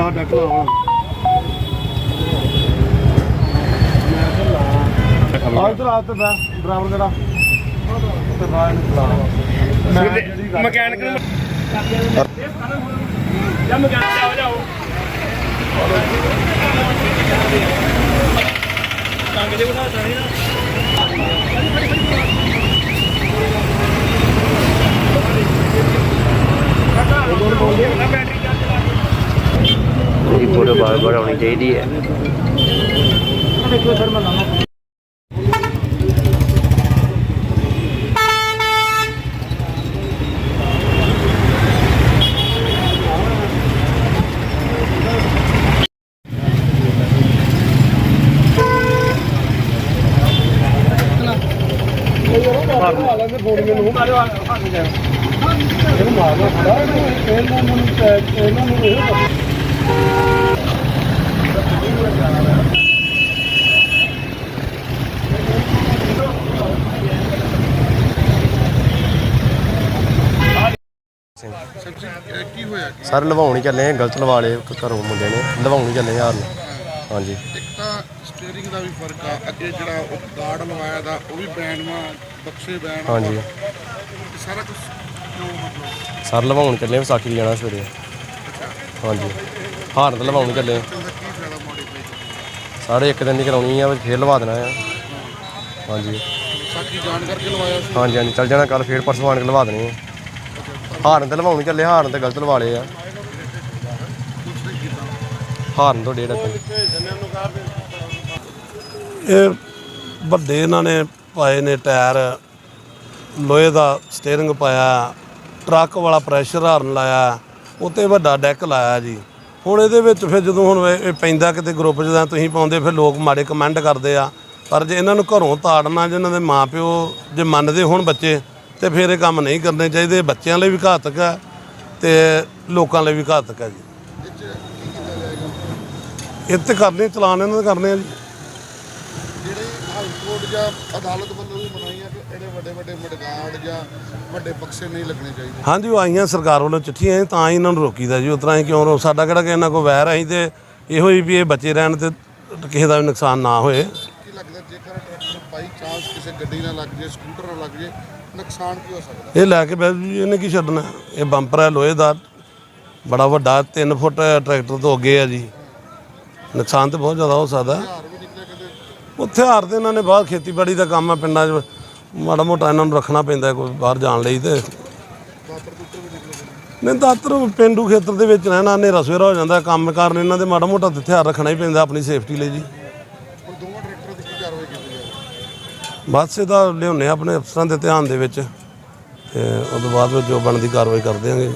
ਲਾ ਡੱਕ ਲਾ ਹੁਣ ਆ ਆ ਤੇ ਡਰਾਈਵਰ ਜਿਹੜਾ ਤੇ ਬਾਹਰ ਨੂੰ ਚਲਾ ਮੈਂ ਮਕੈਨਿਕ ਨੂੰ ਜਾਂ ਮਕੈਨਿਕ ਜਾਓ ਜਾਓ ਟੰਗ ਦੇ ਬਿਠਾ ਚਾਹੀ ਨਾ ਬੈਟਰੀ ਚਾਰਜ ਲਾ ਇਹ ਫੋਟੋ ਬਾਰ ਬਾਰ ਆਉਣੀ ਚਾਹੀਦੀ ਹੈ ਸਰ ਮੈਂ ਕੀ ਲਵਾਉਣ ਹੀ ਚੱਲੇ ਆ ਗਲਤ ਲਵਾ ਲਏ ਘਰੋਂ ਮੁੰਡੇ ਨੇ। ਲਵਾਉਣ ਹੀ ਚੱਲੇ ਯਾਰ ਨੂੰ ਹਾਂਜੀ। ਇੱਕ ਤਾਂ ਸਟੀਅਰਿੰਗ ਦਾ ਵੀ ਫ਼ਰਕ ਆ ਅੱਗੇ ਜਿਹੜਾ ਉਹ ਗਾਰਡ ਲਵਾਇਆ ਦਾ ਉਹ ਵੀ ਬੈਂਡ ਵਾ ਬਕਸੇ ਬੈਂਡ ਹਾਂਜੀ। ਸਾਰਾ ਕੁਝ ਸਰ ਲਵਾਉਣ ਚੱਲੇ ਆ, ਵਿਸਾਖੀ ਜਾਣਾ ਸਵੇਰੇ। ਹਾਂਜੀ। ਹਾਰਨ ਤੇ ਲਵਾਉਣ ਚੱਲੇ ਆ। ਇਹਦਾ ਕੀ ਫਾਇਦਾ ਮੋਡੀਫਾਈ ਕਰਨ ਸਾਰੇ ਇੱਕ ਦਿਨ ਦੀ ਕਰਾਉਣੀ ਆ ਫੇਰ ਲਵਾ ਦੇਣਾ ਆ। ਹਾਂਜੀ। ਸਾਕੀ ਜਾਣ ਕਰਕੇ ਲਵਾਇਆ ਸੀ। ਹਾਂਜੀ ਹਾਂਜੀ। ਚੱਲ ਜਾਣਾ ਕੱਲ ਫੇਰ ਪਰਸੋਂ ਆਣ ਕੇ ਲਵਾ ਦੇਣੀ ਆ। ਹਾਰਨ ਤੇ ਲਵਾਉਣ ਚੱਲੇ ਹਾਰਨ ਤੇ ਗਲਤ ਲਵਾ ਲਏ ਆ। ਹਾਰਨ ਤੋਂ ਡੇਢ ਅੱਗੇ ਇਹ ਵੱਡੇ ਇਹਨਾਂ ਨੇ ਪਾਏ ਨੇ ਟਾਇਰ। ਲੋਹੇ ਦਾ ਸਟੀਅਰਿੰਗ ਪਾਇਆ। ਟਰੱਕ ਵਾਲਾ ਪ੍ਰੈਸ਼ਰ ਹਾਰਨ ਲਾਇਆ। ਉੱਤੇ ਵੱਡਾ ਡੈਕ ਲਾਇਆ ਜੀ। ਹੁਣ ਇਹਦੇ ਵਿੱਚ ਫਿਰ ਜਦੋਂ ਹੁਣ ਇਹ ਇਹ ਪੈਂਦਾ ਕਿਤੇ ਗਰੁੱਪ ਜਦੋਂ ਤੁਸੀਂ ਪਾਉਂਦੇ ਫਿਰ ਲੋਕ ਮਾੜੇ ਕਮੈਂਟ ਕਰਦੇ ਆ। ਪਰ ਜੇ ਇਹਨਾਂ ਨੂੰ ਘਰੋਂ ਤਾੜਨਾ ਜਿਨ੍ਹਾਂ ਦੇ ਮਾਪਿਓ ਜੇ ਮੰਨਦੇ ਹੋਣ ਬੱਚੇ ਤੇ ਫਿਰ ਇਹ ਕੰਮ ਨਹੀਂ ਕਰਨੇ ਚਾਹੀਦੇ। ਬੱਚਿਆਂ ਲਈ ਵੀ ਘਾਤਕ ਹੈ ਤੇ ਲੋਕਾਂ ਲਈ ਵੀ ਘਾਤਕ ਹੈ ਜੀ। ਇਹ ਤੇ ਕਰਨੇ ਚਲਾਨ ਇਹਨਾਂ ਦੇ ਕਰਨੇ ਆ ਜੀ। ਹਾਈ ਕੋਰਟ ਜਾਂ ਅਦਾਲਤ ਵੱਲੋਂ ਵੀ ਮਨਾਈ ਆ ਕਿ ਇਹਦੇ ਵੱਡੇ ਵੱਡੇ ਮਡਗਾਰਡ ਜਾਂ ਵੱਡੇ ਬਕਸੇ ਨਹੀਂ ਲੱਗਣੇ ਚਾਹੀਦੇ। ਹਾਂਜੀ ਉਹ ਆਈਆਂ ਸਰਕਾਰ ਵੱਲੋਂ ਚਿੱਠੀਆਂ ਤਾਂ ਹੀ ਇਹਨਾਂ ਨੂੰ ਰੋਕੀਦਾ ਜੀ। ਉਸ ਤਰ੍ਹਾਂ ਹੀ ਕਿਉਂ ਰੋ ਸਾਡਾ ਕਿਹੜਾ ਕਿ ਇਹਨਾਂ ਕੋ ਵੈਰ ਆਈ ਤੇ ਇਹੋ ਹੀ ਵੀ ਇਹ ਬੱਚੇ ਰਹਿਣ ਤੇ ਕਿਸੇ ਦਾ ਵੀ ਨੁਕਸਾਨ ਨਾ ਹੋਏ। ਕੀ ਲੱਗਦਾ ਜੇਕਰ ਟਰੈਕਟਰ ਬਾਈ ਚਾਂਸ ਕਿਸੇ ਗੱਡੀ ਨਾਲ ਲੱਗ ਜੇ ਸਕੂਟਰ ਨਾਲ ਲੱਗ ਜੇ ਨੁਕਸਾਨ ਕੀ ਹੋ ਸਕਦਾ? ਇਹ ਲੈ ਕੇ ਬੈ ਜੀ ਇਹਨੇ ਕੀ ਛੱਡਣਾ? ਇਹ ਬੰਪਰ ਹੈ ਲੋਹੇ ਦਾ ਬੜਾ ਵੱਡਾ 3 ਫੁੱਟ ਟਰੈਕਟਰ ਤੋਂ ਅੱਗੇ ਆ ਜੀ। ਨੁਕਸਾਨ ਤੇ ਬਹੁਤ ਜ਼ਿਆਦਾ ਹੋ ਸਕਦਾ। ਉੱਥੇ ਹਾਰ ਤੇ ਇਹਨਾਂ ਨੇ ਬਾਹਰ ਖੇਤੀਬਾੜੀ ਦਾ ਕੰਮ ਆ ਪਿੰਡਾਂ 'ਚ ਮਾੜਾ ਮੋਟਾ ਇਹਨਾਂ ਨੂੰ ਰੱਖਣਾ ਪੈਂਦਾ ਕੋਈ ਬਾਹਰ ਜਾਣ ਲਈ ਤੇ। ਨਹੀਂ ਦਾਤਰ ਪਿੰਡੂ ਖੇਤਰ ਦੇ ਵਿੱਚ ਰਹਿਣਾ ਹਨੇਰਾ ਸਵੇਰਾ ਹੋ ਜਾਂਦਾ ਕੰਮ ਕਾਰਨ ਇਹਨਾਂ ਦੇ ਮਾੜਾ ਮੋਟਾ ਤੇ ਹਥਿਆਰ ਰੱਖਣਾ ਹੀ ਪੈਂਦਾ ਆਪਣੀ ਸੇਫਟੀ ਲਈ ਜੀ। ਬਸ ਇਹਦਾ ਲਿਆਉਂਦੇ ਆ ਆਪਣੇ ਅਫਸਰਾਂ ਦੇ ਧਿਆਨ ਦੇ ਵਿੱਚ ਤੇ ਉਸ ਤੋਂ ਬਾਅਦ ਵਿੱਚ ਜੋ ਬਣਦੀ ਕਾਰਵਾਈ ਕਰਦੇ ਆਂਗੇ